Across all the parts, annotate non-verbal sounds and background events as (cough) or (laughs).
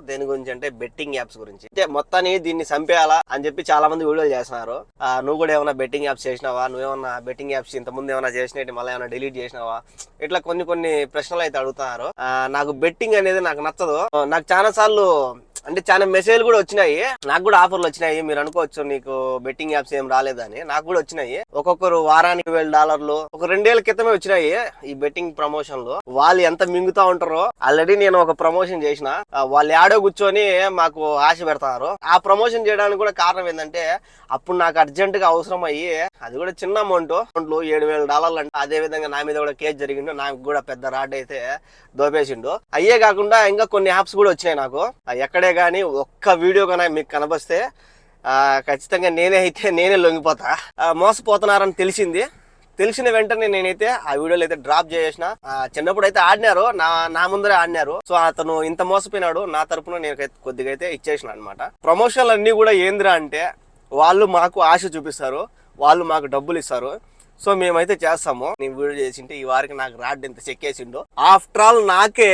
దేని గురించి అంటే బెట్టింగ్ యాప్స్ గురించి. అంటే మొత్తాన్ని దీన్ని చంపేయాలా అని చెప్పి చాలా మంది వీడియోలు చేస్తున్నారు. ఆ, నువ్వు కూడా ఏమైనా బెట్టింగ్ యాప్స్ చేసినావా? నువ్వేమన్నా బెట్టింగ్ యాప్స్ ఇంత ముందు ఏమైనా చేసినట్టు మళ్ళీ ఏమైనా డిలీట్ చేసినావా? ఇట్లా కొన్ని కొన్ని ప్రశ్నలు అయితే అడుగుతున్నారు. ఆ, నాకు బెట్టింగ్ అనేది నాకు నచ్చదు. నాకు చాలా సార్లు అంటే చాలా మెసేజ్లు కూడా వచ్చినాయి. నాకు కూడా ఆఫర్లు వచ్చినాయి. మీరు అనుకోవచ్చు నీకు బెట్టింగ్ యాప్స్ ఏం రాలేదని. నాకు కూడా వచ్చినాయి. ఒక్కొక్కరు వారానికి వేల డాలర్లు ఒక రెండేళ్ళ క్రితమే వచ్చినాయి ఈ బెట్టింగ్ ప్రమోషన్లో. వాళ్ళు ఎంత మింగుతా ఉంటారో ఆల్రెడీ నేను ఒక ప్రమోషన్ చేసిన. వాళ్ళు ఆడో కూర్చొని మాకు ఆశ పెడతారు. ఆ ప్రమోషన్ చేయడానికి కూడా కారణం ఏంటంటే అప్పుడు నాకు అర్జెంట్గా అవసరం అయ్యి అది కూడా చిన్న అమౌంట్ అమౌంట్లు ఏడు వేల డాలర్లు అంటే అదే విధంగా నా మీద కూడా కేసు జరిగిండు. నాకు కూడా పెద్ద రాడ్ అయితే దోపేసిండు. అయ్యే కాకుండా ఇంకా కొన్ని యాప్స్ కూడా వచ్చినాయి నాకు. ఎక్కడే కానీ ఒక్క వీడియో కానీ మీకు కనబస్తే ఆ, ఖచ్చితంగా నేనే అయితే నేనే లొంగిపోతా. మోసపోతున్నారని తెలిసింది. తెలిసిన వెంటనే నేనైతే ఆ వీడియోలు అయితే డ్రాప్ చేసేసిన. చిన్నప్పుడు అయితే ఆడినారు నా నా ముందరే ఆడినారు. సో అతను ఇంత మోసపోయినాడు నా తరపున నేను కొద్దిగా అయితే ఇచ్చేసిన అనమాట ప్రమోషన్లు అన్ని కూడా ఏందిరా అంటే వాళ్ళు మాకు ఆశ చూపిస్తారు వాళ్ళు మాకు డబ్బులు ఇస్తారు. సో మేమైతే చేస్తాము. నేను వీడియో చేసింటే ఈ వారికి నాకు రాడ్ ఎంత చెక్కేసిండు. ఆఫ్టర్ ఆల్ నాకే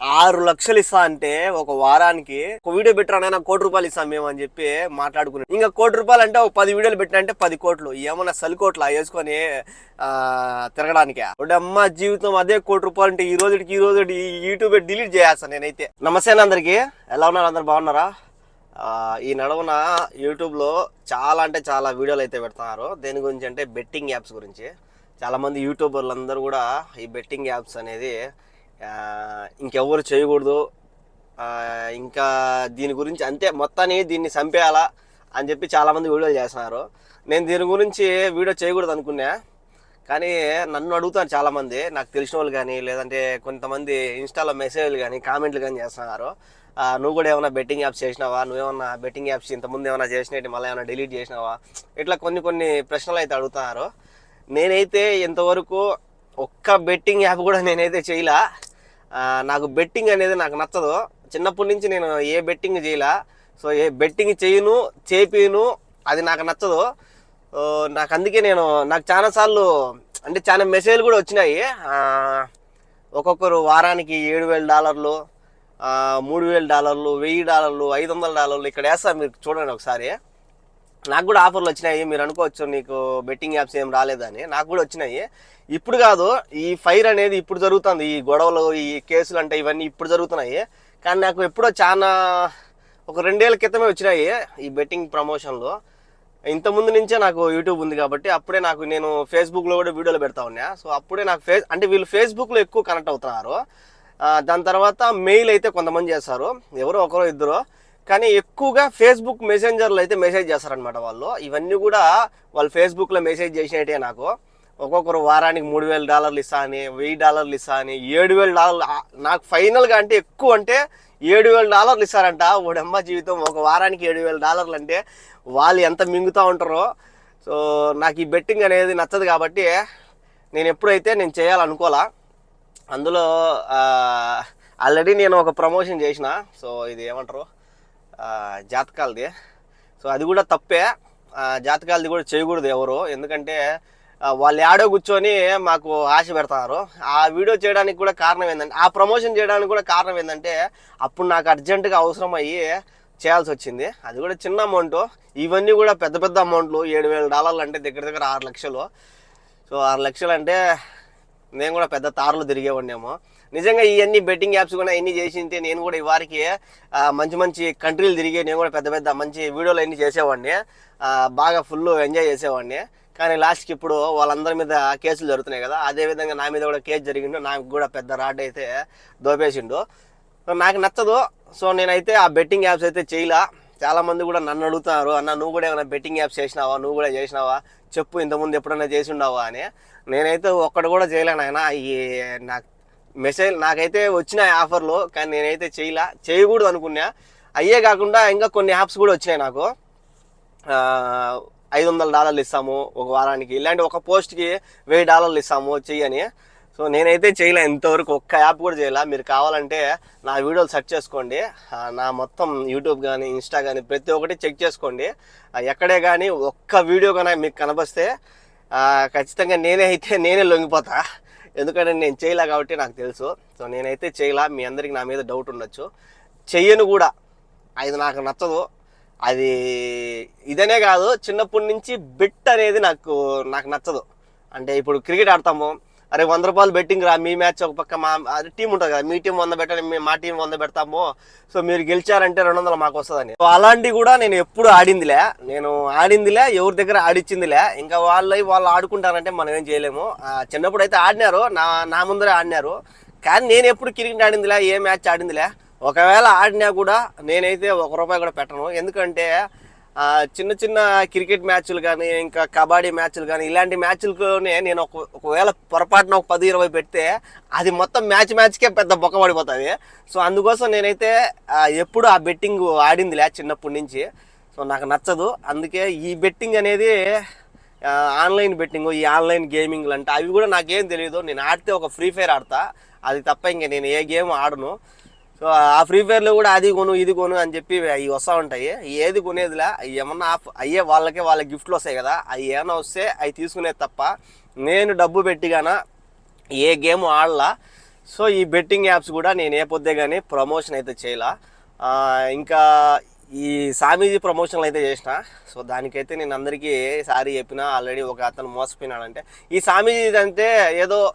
ఆరు లక్షలు ఇస్తా అంటే ఒక వారానికి ఒక వీడియో పెట్టరానైనా కోటి రూపాయలు ఇస్తాం మేము అని చెప్పి మాట్లాడుకున్నాం. ఇంకా కోటి రూపాయలు అంటే ఒక పది వీడియోలు పెట్టిన అంటే పది కోట్లు. ఏమన్నా సలికోట్లు వేసుకొని ఆ, తిరగడానికే? ఒకటి అమ్మ జీవితం అదే కోటి రూపాయలు అంటే ఈ రోజుకి ఈ రోజు యూట్యూబ్ డిలీట్ చేస్తాను నేనైతే. నమస్తే అందరికీ అందరికి. ఎలా ఉన్నారు? అందరు బాగున్నారా? ఈ నడవన యూట్యూబ్లో చాలా అంటే చాలా వీడియోలు అయితే పెడుతున్నారు. దేని గురించి అంటే బెట్టింగ్ యాప్స్ గురించి. చాలామంది యూట్యూబర్లు అందరూ కూడా ఈ బెట్టింగ్ యాప్స్ అనేది ఇంకెవ్వరు చేయకూడదు. ఇంకా దీని గురించి అంతే మొత్తాన్ని దీన్ని చంపేయాలా అని చెప్పి చాలామంది వీడియోలు చేస్తున్నారు. నేను దీని గురించి వీడియో చేయకూడదు అనుకున్నా. కానీ నన్ను అడుగుతారు చాలామంది నాకు తెలిసిన వాళ్ళు కానీ లేదంటే కొంతమంది ఇన్స్టాలో మెసేజ్లు కానీ కామెంట్లు కానీ చేస్తున్నారు. నువ్వు కూడా ఏమైనా బెట్టింగ్ యాప్స్ చేసినావా? నువ్వేమన్నా బెట్టింగ్ యాప్స్ ఇంతకుముందు ఏమైనా చేసినట్టు మళ్ళీ ఏమైనా డిలీట్ చేసినావా? ఇట్లా కొన్ని కొన్ని ప్రశ్నలు అయితే అడుగుతున్నారు. నేనైతే ఇంతవరకు ఒక్క బెట్టింగ్ యాప్ కూడా నేనైతే చేయలే. నాకు బెట్టింగ్ అనేది నాకు నచ్చదు. చిన్నప్పటి నుంచి నేను ఏ బెట్టింగ్ చేయలే. సో ఏ బెట్టింగ్ చేయను చేపిను అది నాకు నచ్చదు. నాకు అందుకే నేను నాకు చాలాసార్లు అంటే చాలా మెసేజ్లు కూడా వచ్చినాయి. ఒక్కొక్కరు వారానికి ఏడు వేల డాలర్లు మూడు వేల డాలర్లు వెయ్యి డాలర్లు ఐదు వందల డాలర్లు ఇక్కడ వేస్తా మీరు చూడండి ఒకసారి. నాకు కూడా ఆఫర్లు వచ్చినాయి. మీరు అనుకోవచ్చు నీకు బెట్టింగ్ యాప్స్ ఏం రాలేదని. నాకు కూడా వచ్చినాయి. ఇప్పుడు కాదు ఈ ఫైర్ అనేది ఇప్పుడు జరుగుతుంది. ఈ గొడవలు ఈ కేసులు అంటే ఇవన్నీ ఇప్పుడు జరుగుతున్నాయి. కానీ నాకు ఎప్పుడో చాలా ఒక రెండేళ్ళ క్రితమే వచ్చినాయి ఈ బెట్టింగ్ ప్రమోషన్లు ఇంత ముందు నుంచే నాకు యూట్యూబ్ ఉంది కాబట్టి అప్పుడే నాకు నేను ఫేస్బుక్లో కూడా వీడియోలు పెడతా ఉన్నా. సో అప్పుడే నాకు ఫేస్ అంటే వీళ్ళు ఫేస్బుక్లో ఎక్కువ కనెక్ట్ అవుతున్నారు. దాని తర్వాత మెయిల్ అయితే కొంతమంది చేస్తారు. ఎవరో ఒకరో ఇద్దరు. కానీ ఎక్కువగా ఫేస్బుక్ మెసెంజర్లో అయితే మెసేజ్ చేస్తారనమాట వాళ్ళు. ఇవన్నీ కూడా వాళ్ళు ఫేస్బుక్లో మెసేజ్ చేసినట్టే నాకు. ఒక్కొక్కరు వారానికి మూడు వేల డాలర్లు ఇస్తా అని వెయ్యి డాలర్లు ఇస్తా అని ఏడు వేల డాలర్లు నాకు ఫైనల్గా అంటే ఎక్కువ అంటే ఏడు వేల డాలర్లు ఇస్తారంట. ఓడమ్మ జీవితం ఒక వారానికి ఏడు వేల డాలర్లు అంటే వాళ్ళు ఎంత మింగుతూ ఉంటారో. సో నాకు ఈ బెట్టింగ్ అనేది నచ్చదు కాబట్టి నేను ఎప్పుడైతే నేను చేయాలనుకోలా అందులో ఆల్రెడీ నేను ఒక ప్రమోషన్ చేసిన. సో ఇది ఏమంటారు? జాతకాలది. సో అది కూడా తప్పే. జాతకాలది కూడా చేయకూడదు ఎవరు. ఎందుకంటే వాళ్ళు ఆడో కూర్చొని మాకు ఆశ పెడతారు. ఆ వీడియో చేయడానికి కూడా కారణం ఏంటంటే ఆ ప్రమోషన్ చేయడానికి కూడా కారణం ఏంటంటే అప్పుడు నాకు అర్జెంటుగా అవసరం అయ్యి చేయాల్సి వచ్చింది. అది కూడా చిన్న అమౌంట్. ఇవన్నీ కూడా పెద్ద పెద్ద అమౌంట్లు. ఏడు వేల డాలర్లు అంటే దగ్గర దగ్గర ఆరు లక్షలు. సో ఆరు లక్షలు అంటే నేను కూడా పెద్ద తారలు తిరిగేవాడినేమో. నిజంగా ఇవన్నీ బెట్టింగ్ యాప్స్ కూడా ఎన్ని చేసింటే నేను కూడా ఈ వారికి మంచి మంచి కంట్రీలు తిరిగి నేను కూడా పెద్ద పెద్ద మంచి వీడియోలు అన్ని చేసేవాడిని. బాగా ఫుల్ ఎంజాయ్ చేసేవాడిని. కానీ లాస్ట్కి ఇప్పుడు వాళ్ళందరి మీద కేసులు జరుగుతున్నాయి కదా అదే విధంగా నా మీద కూడా కేసు జరిగిండు. నాకు కూడా పెద్ద రాడ్ అయితే దోపేసిండు. సో నాకు నచ్చదు. సో నేనైతే ఆ బెట్టింగ్ యాప్స్ అయితే చేయలే. చాలా మంది కూడా నన్ను అడుగుతున్నారు అన్న నువ్వు కూడా ఏమైనా బెట్టింగ్ యాప్స్ చేసినావా? నువ్వు కూడా చేసినావా? చెప్పు ఇంతకుముందు ఎప్పుడైనా చేసి ఉండవా? అని. నేనైతే ఒక్కడు కూడా చేయలేను ఆయన ఈ నాకు మెసేజ్ నాకైతే వచ్చినాయి ఆఫర్లు కానీ నేనైతే చేయలే. చేయకూడదు అనుకున్నా. అయ్యే కాకుండా ఇంకా కొన్ని యాప్స్ కూడా వచ్చినాయి నాకు. ఐదు వందల డాలర్లు ఇస్తాము ఒక వారానికి. ఇలాంటి ఒక పోస్ట్కి వెయ్యి డాలర్లు ఇస్తాము చెయ్యని. సో నేనైతే చేయలే ఇంతవరకు ఒక్క యాప్ కూడా చేయలే. మీరు కావాలంటే నా వీడియోలు సెర్చ్ చేసుకోండి. నా మొత్తం యూట్యూబ్ కానీ ఇన్స్టా కానీ ప్రతి ఒక్కటి చెక్ చేసుకోండి. ఎక్కడే కానీ ఒక్క వీడియో కానీ మీకు కనబస్తే ఖచ్చితంగా నేనే అయితే నేనే లొంగిపోతా. ఎందుకంటే నేను చేయలే కాబట్టి నాకు తెలుసు. సో నేనైతే చేయలా మీ అందరికి నా మీద డౌట్ ఉండొచ్చు. చెయ్యను కూడా. అది నాకు నచ్చదు. అది ఇదనే కాదు చిన్నప్పటి నుంచి బిట్ అనేది నాకు నాకు నచ్చదు. అంటే ఇప్పుడు క్రికెట్ ఆడతాము. అరే వంద రూపాయలు బెట్టింగ్ రా మీ మ్యాచ్ ఒక పక్క మా టీం ఉంటుంది కదా మీ టీం వంద పెట్టండి మా టీం వంద పెడతాము. సో మీరు గెలిచారంటే రెండు వందలు మాకు వస్తుందని. సో అలాంటివి కూడా నేను ఎప్పుడు ఆడిందిలే. నేను ఆడిందిలే ఎవరి దగ్గర ఆడిచ్చిందిలే. ఇంకా వాళ్ళు వాళ్ళు ఆడుకుంటారంటే మనం ఏం చేయలేము. చిన్నప్పుడు అయితే ఆడినారు నా నా ముందరే ఆడినారు. కానీ నేను ఎప్పుడు క్రికెట్ ఆడిందిలే ఏ మ్యాచ్ ఆడిందిలే. ఒకవేళ ఆడినా కూడా నేనైతే ఒక రూపాయి కూడా పెట్టను. ఎందుకంటే చిన్న చిన్న క్రికెట్ మ్యాచ్లు కానీ ఇంకా కబడ్డీ మ్యాచ్లు కానీ ఇలాంటి మ్యాచ్లలోనే నేను ఒక ఒకవేళ పొరపాటున ఒక పది ఇరవై పెడితే అది మొత్తం మ్యాచ్ మ్యాచ్కే పెద్ద బొక్క పడిపోతుంది. సో అందుకోసం నేనైతే ఎప్పుడు ఆ బెట్టింగ్ ఆడిందిలే చిన్నప్పటి నుంచి. సో నాకు నచ్చదు. అందుకే ఈ బెట్టింగ్ అనేది ఆన్లైన్ బెట్టింగ్ ఈ ఆన్లైన్ గేమింగ్లు అంటే అవి కూడా నాకేం తెలియదు నేను ఆడితే ఒక ఫ్రీ ఫైర్ ఆడతా. అది తప్ప ఇంక నేను ఏ గేమ్ ఆడను. సో ఆ ఫ్రీ ఫైర్లో కూడా అది కొను ఇది కొను అని చెప్పి అవి వస్తూ ఉంటాయి. ఏది కొనేదిలా ఏమన్నా ఆఫ్- అయ్యే వాళ్ళకే వాళ్ళ గిఫ్ట్లు వస్తాయి కదా. అవి ఏమైనా వస్తే అవి తీసుకునేది తప్ప నేను డబ్బు పెట్టిగాన ఏ గేమ్ ఆడలా. సో ఈ బెట్టింగ్ యాప్స్ కూడా నేను ఏ పొద్దే కానీ ప్రమోషన్ అయితే చేయలా. ఇంకా ఈ సామీజీ ప్రమోషన్లు అయితే చేసిన. సో దానికైతే నేను అందరికీ సారీ చెప్పిన ఆల్రెడీ ఒక అతను మోసపోయినాడంటే. ఈ సామీజీ అంటే ఏదో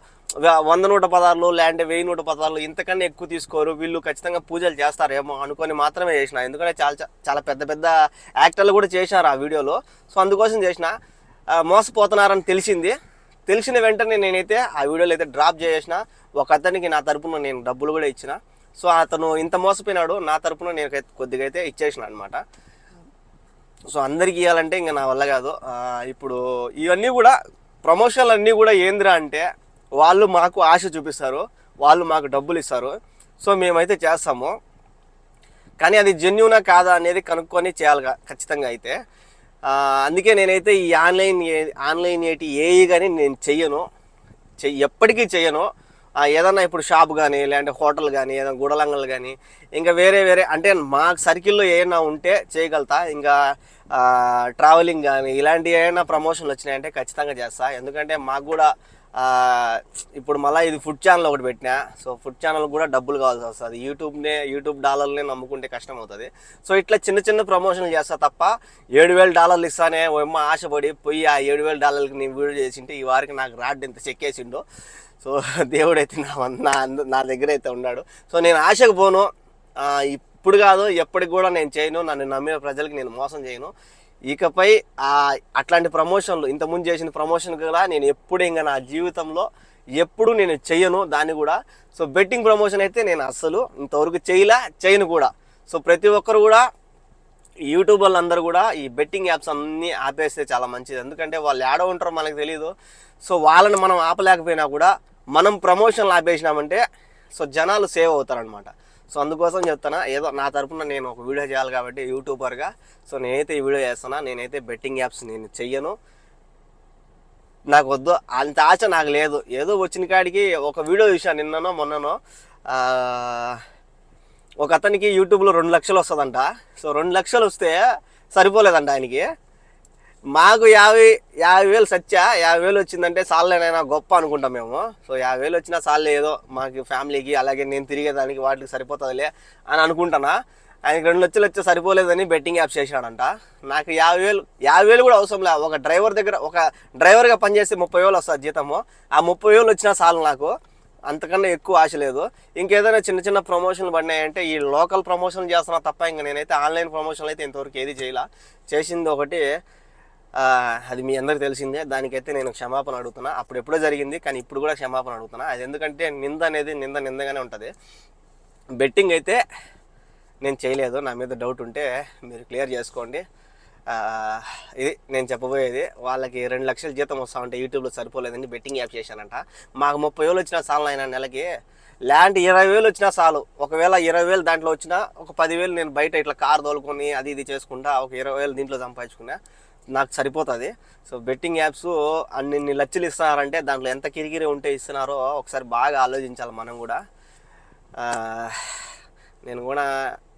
వంద నూట పదార్లు లేదంటే వెయ్యి నూట పదార్లు ఇంతకన్నా ఎక్కువ తీసుకోరు. వీళ్ళు ఖచ్చితంగా పూజలు చేస్తారేమో అనుకొని మాత్రమే చేసిన. ఎందుకంటే చాలా చాలా పెద్ద పెద్ద యాక్టర్లు కూడా చేశారు ఆ వీడియోలో. సో అందుకోసం చేసిన. మోసపోతున్నారని తెలిసింది. తెలిసిన వెంటనే నేనైతే ఆ వీడియోలో అయితే డ్రాప్ చేసిన ఒక అతనికి నా తరపున నేను డబ్బులు కూడా ఇచ్చిన. సో అతను ఇంత మోసపోయినాడు. నా తరపున నేను కొద్దిగా అయితే ఇచ్చేసిన అనమాట సో అందరికి ఇవ్వాలంటే ఇంకా నా వల్ల కాదు. ఇప్పుడు ఇవన్నీ కూడా ప్రమోషన్లు అన్నీ కూడా ఏందిరా అంటే వాళ్ళు మాకు ఆశ చూపిస్తారు వాళ్ళు మాకు డబ్బులు ఇస్తారు. సో మేమైతే చేస్తాము. కానీ అది జెన్యునా కాదా అనేది కనుక్కొని చేయాలి ఖచ్చితంగా అయితే. అందుకే నేనైతే ఈ ఆన్లైన్ ఆన్లైన్ ఏటి ఏఈ కానీ నేను చెయ్యను. చెయ్యి ఎప్పటికీ చెయ్యను. ఏదన్నా ఇప్పుడు షాప్ కానీ లేదంటే హోటల్ కానీ ఏదైనా గుడలంగలు కానీ ఇంకా వేరే వేరే అంటే మా సర్కిల్లో ఏమైనా ఉంటే చేయగలుగుతా. ఇంకా ట్రావెలింగ్ కానీ ఇలాంటి ఏమైనా ప్రమోషన్లు వచ్చినాయంటే ఖచ్చితంగా చేస్తా. ఎందుకంటే మాకు కూడా ఇప్పుడు మళ్ళీ ఇది ఫుడ్ ఛానల్ ఒకటి పెట్టినా. సో ఫుడ్ ఛానల్ కూడా డబ్బులు కావాల్సి వస్తుంది. యూట్యూబ్నే యూట్యూబ్ డాలర్లనే నమ్ముకుంటే కష్టం అవుతుంది సో ఇట్లా చిన్న చిన్న ప్రమోషన్లు చేస్తా తప్ప ఏడు వేల డాలర్లు ఇస్తానే ఓ అమ్మ ఆశపడి పోయి ఆ ఏడు వేల డాలర్లకి నేను వీడియో చేసింటే ఈ వారికి నాకు రాడ్ ఇంత చెక్కేసిండో సో (laughs) దేవుడైతే నా నా అంద- నా దగ్గర అయితే ఉన్నాడు. సో నేను ఆశకు పోను. ఇప్పుడు కాదు ఎప్పటికి కూడా నేను చేయను. నన్ను నమ్మిన ప్రజలకి నేను మోసం చేయను. ఇకపై ఆ అట్లాంటి ప్రమోషన్లు ఇంతకుముందు చేసిన ప్రమోషన్ కూడా నేను ఎప్పుడు ఇంకా నా జీవితంలో ఎప్పుడు నేను చెయ్యను దాన్ని కూడా. సో బెట్టింగ్ ప్రమోషన్ అయితే నేను అస్సలు ఇంతవరకు చేయలే చేయను కూడా. సో ప్రతి ఒక్కరు కూడా యూట్యూబర్లు అందరూ కూడా ఈ బెట్టింగ్ యాప్స్ అన్నీ ఆపేస్తే చాలా మంచిది. ఎందుకంటే వాళ్ళు ఏడ ఉంటారో మనకు తెలియదు సో వాళ్ళని మనం ఆపలేకపోయినా కూడా మనం ప్రమోషన్లు ఆపేసినామంటే సో జనాలు సేవ్ అవుతారనమాట సో అందుకోసం చెప్తాను ఏదో నా తరపున నేను ఒక వీడియో చేయాలి కాబట్టి యూట్యూబర్గా. సో నేనైతే ఈ వీడియో చేస్తానా నేనైతే బెట్టింగ్ యాప్స్ నేను చెయ్యను. నాకు వద్దు అంత ఆశ నాకు లేదు. ఏదో వచ్చిన కాడికి ఒక వీడియో చూసాను నిన్ననో మొన్ననో. ఒక అతనికి యూట్యూబ్లో రెండు లక్షలు వస్తుందంట. సో రెండు లక్షలు వస్తే సరిపోలేదంట ఆయనకి. మాకు యాభై యాభై వేలు సచ్చా యాభై వేలు వచ్చిందంటే సార్లేనైనా గొప్ప అనుకుంటాం మేము. సో యాభై వేలు వచ్చినా సార్లే ఏదో మాకు ఫ్యామిలీకి అలాగే నేను తిరిగేదానికి వాటికి సరిపోతుందిలే అని అనుకుంటానా. ఆయనకి రెండు లక్షలు వచ్చే సరిపోలేదని బెట్టింగ్ యాప్స్ చేశాడంట. నాకు యాభై వేలు యాభై వేలు కూడా అవసరం లే. ఒక డ్రైవర్ దగ్గర ఒక డ్రైవర్గా పనిచేస్తే ముప్పై వేలు వస్తుంది జీతము. ఆ ముప్పై వేలు వచ్చినా చాలు నాకు. అంతకన్నా ఎక్కువ ఆశ లేదు. ఇంకేదైనా చిన్న చిన్న ప్రమోషన్లు పడినాయంటే ఈ లోకల్ ప్రమోషన్లు చేస్తున్నా తప్ప ఇంకా నేనైతే ఆన్లైన్ ప్రమోషన్లు అయితే ఇంతవరకు ఏది చేయాల. చేసింది ఒకటి అది మీ అందరికి తెలిసిందే. దానికైతే నేను క్షమాపణ అడుగుతున్నా. అప్పుడు ఎప్పుడో జరిగింది కానీ ఇప్పుడు కూడా క్షమాపణ అడుగుతున్నా. అది ఎందుకంటే నింద అనేది నింద నిందగానే ఉంటుంది. బెట్టింగ్ అయితే నేను చేయలేదు. నా మీద డౌట్ ఉంటే మీరు క్లియర్ చేసుకోండి. ఇది నేను చెప్పబోయేది. వాళ్ళకి రెండు లక్షల జీతం వస్తా ఉంటే యూట్యూబ్లో సరిపోలేదని బెట్టింగ్ యాప్ చేశానంట. మాకు ముప్పై వేలు వచ్చినా చాలు ఆయన నెలకి. ల్యాండ్ ఇరవై వేలు వచ్చినా చాలు. ఒకవేళ ఇరవై వేలు దాంట్లో వచ్చినా ఒక పదివేలు నేను బయట ఇట్లా కార్ తోలుకొని అది ఇది చేసుకుంటా ఒక ఇరవై వేలు దీంట్లో సంపాదించుకున్నా. నాకు సరిపోతుంది. సో బెట్టింగ్ యాప్స్ అన్ని లచ్చలు ఇస్తున్నారంటే దాంట్లో ఎంత కిరికిరి ఉంటే ఇస్తున్నారో ఒకసారి బాగా ఆలోచించాలి మనం కూడా. నేను కూడా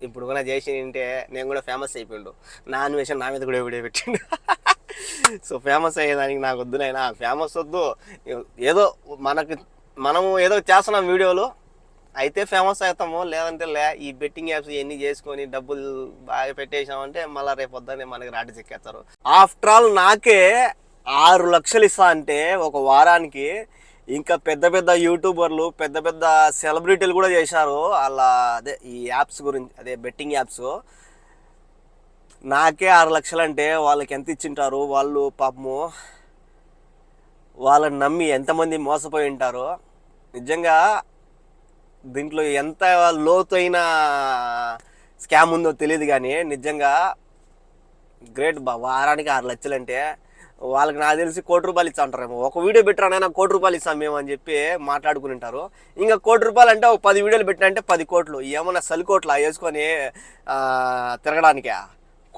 ఇప్పుడు కూడా చేసి ఉంటే నేను కూడా ఫేమస్ అయిపోయిండు. నా అన్వేషణ నా మీద కూడా వీడియో పెట్టిండు. సో ఫేమస్ అయ్యేదానికి నాకు వద్దునైనా ఫేమస్ వద్దు. ఏదో మనకి మనము ఏదో చేస్తున్నాం వీడియోలు అయితే ఫేమస్ అవుతాము లేదంటే లే ఈ బెట్టింగ్ యాప్స్ ఇవన్నీ చేసుకొని డబ్బులు బాగా పెట్టేసామంటే మళ్ళీ రేపు వద్దనే మనకి రాటి చెక్కేస్తారు. ఆఫ్టర్ ఆల్ నాకే ఆరు లక్షలు ఇస్తా అంటే ఒక వారానికి ఇంకా పెద్ద పెద్ద యూట్యూబర్లు పెద్ద పెద్ద సెలబ్రిటీలు కూడా చేశారు. అలా అదే ఈ యాప్స్ గురించి అదే బెట్టింగ్ యాప్స్ నాకే ఆరు లక్షలు అంటే వాళ్ళకి ఎంత ఇచ్చింటారు? వాళ్ళు పాపము వాళ్ళని నమ్మి ఎంతమంది మోసపోయి ఉంటారు? నిజంగా దీంట్లో ఎంత లోతైన స్కామ్ ఉందో తెలియదు కానీ నిజంగా గ్రేట్ బా వారానికి ఆరు లక్షలు అంటే వాళ్ళకి నాకు తెలిసి కోటి రూపాయలు ఇస్తా అంటారేమో. ఒక వీడియో పెట్టరానైనా కోటి రూపాయలు ఇస్తాం మేము అని చెప్పి మాట్లాడుకుని ఉంటారు. ఇంకా కోటి రూపాయలు అంటే ఒక పది వీడియోలు పెట్టినంటే పది కోట్లు. ఏమన్నా సలికోట్లు వేసుకొని తిరగడానికే?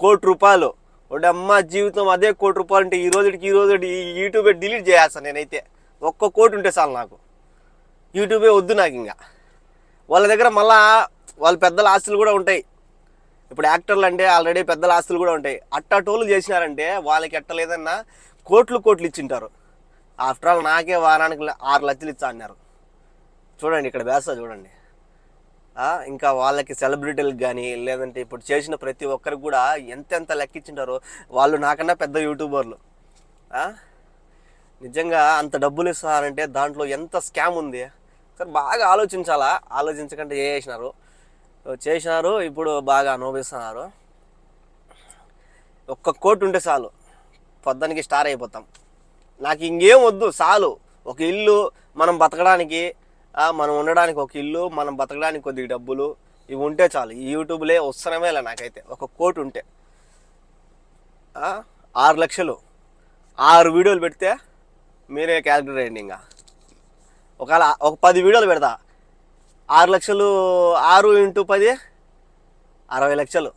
కోటి రూపాయలు. ఒకటి అమ్మ జీవితం అదే కోటి రూపాయలు అంటే ఈ రోజుకి ఈ రోజు ఈ యూట్యూబ్ డిలీట్ చేయాల్సాను నేనైతే. ఒక్క కోటి ఉంటే చాలు నాకు. యూట్యూబే వద్దు నాకు ఇంకా. వాళ్ళ దగ్గర మళ్ళా వాళ్ళ పెద్దల ఆస్తులు కూడా ఉంటాయి. ఇప్పుడు యాక్టర్లు అంటే ఆల్రెడీ పెద్దల ఆస్తులు కూడా ఉంటాయి. అట్టటోలు చేసినారంటే వాళ్ళకి ఎట్టలేదన్నా కోట్లు కోట్లు ఇచ్చింటారు. ఆఫ్టర్ ఆల్ నాకే వారానికి ఆరు లక్షలు ఇచ్చా అన్నారు. చూడండి ఇక్కడ వేస్తా చూడండి. ఇంకా వాళ్ళకి సెలబ్రిటీలకు కానీ లేదంటే ఇప్పుడు చేసిన ప్రతి ఒక్కరికి కూడా ఎంతెంత లెక్కించింటారో వాళ్ళు నాకన్నా పెద్ద యూట్యూబర్లు. నిజంగా అంత డబ్బులు ఇస్తారంటే దాంట్లో ఎంత స్కామ్ ఉంది? సరే బాగా ఆలోచించాలా? ఆలోచించకుండా చేసినారు? చేసినారు ఇప్పుడు బాగా అనుభవిస్తున్నారు ఒక్క కోటి ఉంటే చాలు. పొద్దునికి స్టార్ అయిపోతాం. నాకు ఇంకేం వద్దు చాలు. ఒక ఇల్లు మనం బతకడానికి మనం ఉండడానికి ఒక ఇల్లు మనం బతకడానికి కొద్దిగా డబ్బులు ఇవి ఉంటే చాలు. ఈ యూట్యూబ్లే వస్తున్నామే లే నాకైతే. ఒక కోటి ఉంటే. ఆరు లక్షలు. ఆరు వీడియోలు పెడితే మీరే క్యాలిక్యులేట్ చేయండి ఇంకా. ఒకవేళ ఒక పది వీడియోలు పెడతా. ఆరు లక్షలు ఆరు ఇంటూ పది అరవై లక్షలు.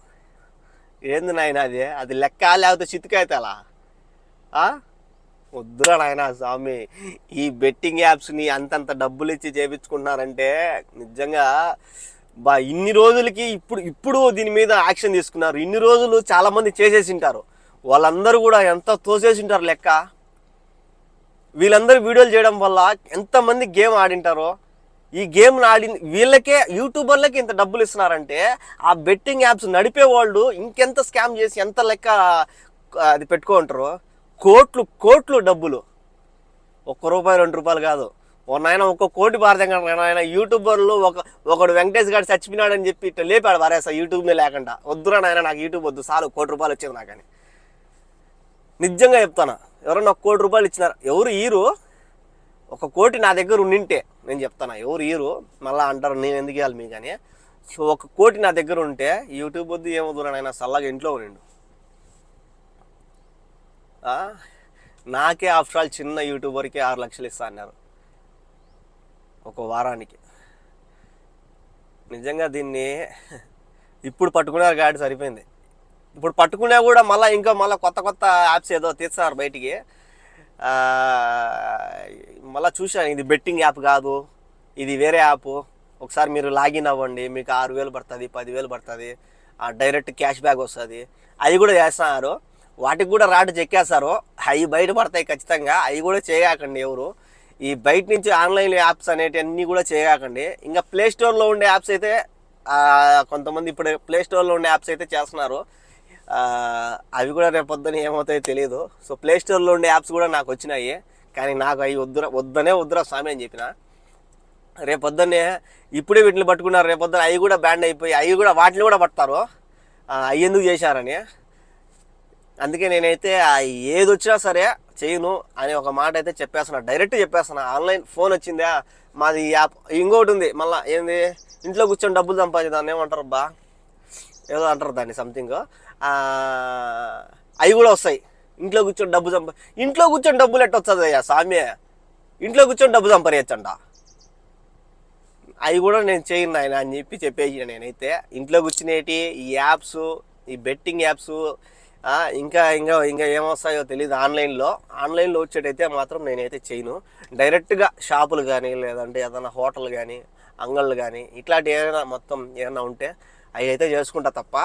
ఏంది నాయన అది? అది లెక్క లేకపోతే చితికైతే అలా వద్దురా నాయన స్వామి. ఈ బెట్టింగ్ యాప్స్ని అంతంత డబ్బులు ఇచ్చి చేపించుకుంటున్నారంటే నిజంగా బా ఇన్ని రోజులకి ఇప్పుడు ఇప్పుడు దీని మీద యాక్షన్ తీసుకున్నారు. ఇన్ని రోజులు చాలామంది చేసేసి ఉంటారు వాళ్ళందరూ కూడా ఎంత తోసేసి ఉంటారు లెక్క? వీళ్ళందరూ వీడియోలు చేయడం వల్ల ఎంతమంది గేమ్ ఆడింటారో ఈ గేమ్ ఆడి వీళ్ళకే యూట్యూబర్లకి ఇంత డబ్బులు ఇస్తున్నారంటే ఆ బెట్టింగ్ యాప్స్ నడిపే వాళ్ళు ఇంకెంత స్కామ్ చేసి ఎంత లెక్క అది అది పెట్టుకుంటారో కోట్లు కోట్లు డబ్బులు. ఒక్క రూపాయి రెండు రూపాయలు కాదు. ఓ నాయన ఒక్క కోటి భారతంగా ఆయన యూట్యూబర్లు ఒక ఒకడు వెంకటేష్ గారు చచ్చిపోయినాడని చెప్పి ఇట్లా లేపాడు వారేసా యూట్యూబ్నే లేకుండా. వద్దురా నాయన నాకు యూట్యూబ్ వద్దు చాలు కోటి రూపాయలు వచ్చేది నాకని నిజంగా చెప్తాను? ఎవరన్నా ఒక కోటి రూపాయలు ఇచ్చినారు? ఎవరు ఈరు? ఒక కోటి నా దగ్గర ఉండింటే నేను చెప్తాను? ఎవరు ఈరు? మళ్ళీ అంటారు నేను ఎందుకు ఇవ్వాలి మీ కానీ సో ఒక కోటి నా దగ్గర ఉంటే యూట్యూబ్ వద్దు ఏమొద్దు ఆయన చల్లగా ఇంట్లో ఉండు నాకే ఆఫ్టర్ ఆల్ చిన్న యూట్యూబర్కి ఆరు లక్షలు ఇస్తా అన్నారు. ఒక వారానికి. నిజంగా దీన్ని ఇప్పుడు పట్టుకున్నారు కాబట్టి సరిపోయింది. ఇప్పుడు పట్టుకునే కూడా మళ్ళీ ఇంకా మళ్ళీ కొత్త కొత్త యాప్స్ ఏదో తీస్తున్నారు బయటికి. మళ్ళీ చూశాను ఇది బెట్టింగ్ యాప్ కాదు ఇది వేరే యాప్. ఒకసారి మీరు లాగిన్ అవ్వండి మీకు ఆరు వేలు పడుతుంది పదివేలు పడుతుంది డైరెక్ట్ క్యాష్ బ్యాక్ వస్తుంది. అవి కూడా చేస్తున్నారు. వాటికి కూడా రాటు చెక్కేస్తారు. అవి బయట పడతాయి ఖచ్చితంగా. అవి కూడా చేయకండి ఎవరు. ఈ బయట నుంచి ఆన్లైన్ యాప్స్ అనేటివన్నీ కూడా చేయకండి. ఇంకా ప్లే స్టోర్లో ఉండే యాప్స్ అయితే కొంతమంది ఇప్పుడు ప్లే స్టోర్లో ఉండే యాప్స్ అయితే చేస్తున్నారు. అవి కూడా రేపు ఏమవుతాయో తెలియదు సో ప్లే స్టోర్లో ఉండే యాప్స్ కూడా నాకు వచ్చినాయి. కానీ నాకు అవి వద్దురా వద్దనే వద్దురా స్వామి అని చెప్పిన. రేపు ఇప్పుడే వీటిని పట్టుకున్నారు. రేపొద్దున అవి కూడా బ్యాండ్ అయిపోయి అవి కూడా వాటిని కూడా పడతారు. అవి ఎందుకు చేశారని. అందుకే నేనైతే ఏది వచ్చినా సరే చేయను అని ఒక మాట అయితే చెప్పేస్తున్నా. డైరెక్ట్ చెప్పేస్తున్నా. ఆన్లైన్ ఫోన్ వచ్చిందా? మాది ఈ యాప్ ఇంకోటి ఉంది. మళ్ళీ ఏంది? ఇంట్లో కూర్చొని డబ్బులు సంపాదించి దాన్ని ఏమంటారు బా ఏదో అంటారు దాన్ని సంథింగ్ అవి కూడా వస్తాయి. ఇంట్లో కూర్చొని డబ్బు సంప ఇంట్లో కూర్చొని డబ్బులు ఎట్టొస్తుంది అయ్యా సామ్య? ఇంట్లో కూర్చొని డబ్బు సంపాదించండి? అవి కూడా నేను చేయను ఆయన అని చెప్పి చెప్పేసి నేనైతే. ఇంట్లో కూర్చునేటి ఈ యాప్స్ ఈ బెట్టింగ్ యాప్స్ ఇంకా ఇంకా ఇంకా ఏమొస్తాయో తెలియదు ఆన్లైన్లో. ఆన్లైన్లో వచ్చేటైతే మాత్రం నేనైతే చేయను. డైరెక్ట్గా షాపులు కానీ లేదంటే ఏదైనా హోటల్ కానీ అంగళ్ళు కానీ ఇట్లాంటి ఏదైనా మొత్తం ఏదైనా ఉంటే అవి అయితే చేసుకుంటా తప్ప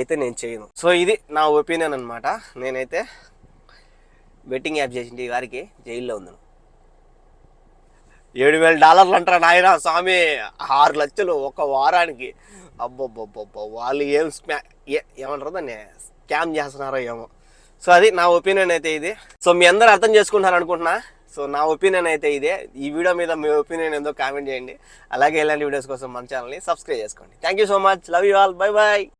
అయితే నేను చేయను. సో ఇది నా ఒపీనియన్ అనమాట నేనైతే బెట్టింగ్ యాప్ చేసింది ఈ వారికి జైల్లో ఉన్నాను ఏడు వేల డాలర్లు అంటారా నాయన స్వామి ఆరు లక్షలు ఒక వారానికి. అబ్బబ్బబ్బబ్బ వాళ్ళు ఏం స్మా ఏమంటారు దాన్ని? స్కామ్ చేస్తున్నారో ఏమో. సో అది నా ఒపీనియన్ అయితే ఇది. సో మీ అందరూ అర్థం చేసుకుంటారు అనుకుంటున్నా. సో నా ఒపీనియన్ అయితే ఇదే. ఈ వీడియో మీద మీ ఒపీనియన్ ఏందో కామెంట్ చేయండి. అలాగే ఇలాంటి వీడియోస్ కోసం మన ఛానల్ని సబ్స్క్రైబ్ చేసుకోండి. Thank you so much love you all bye bye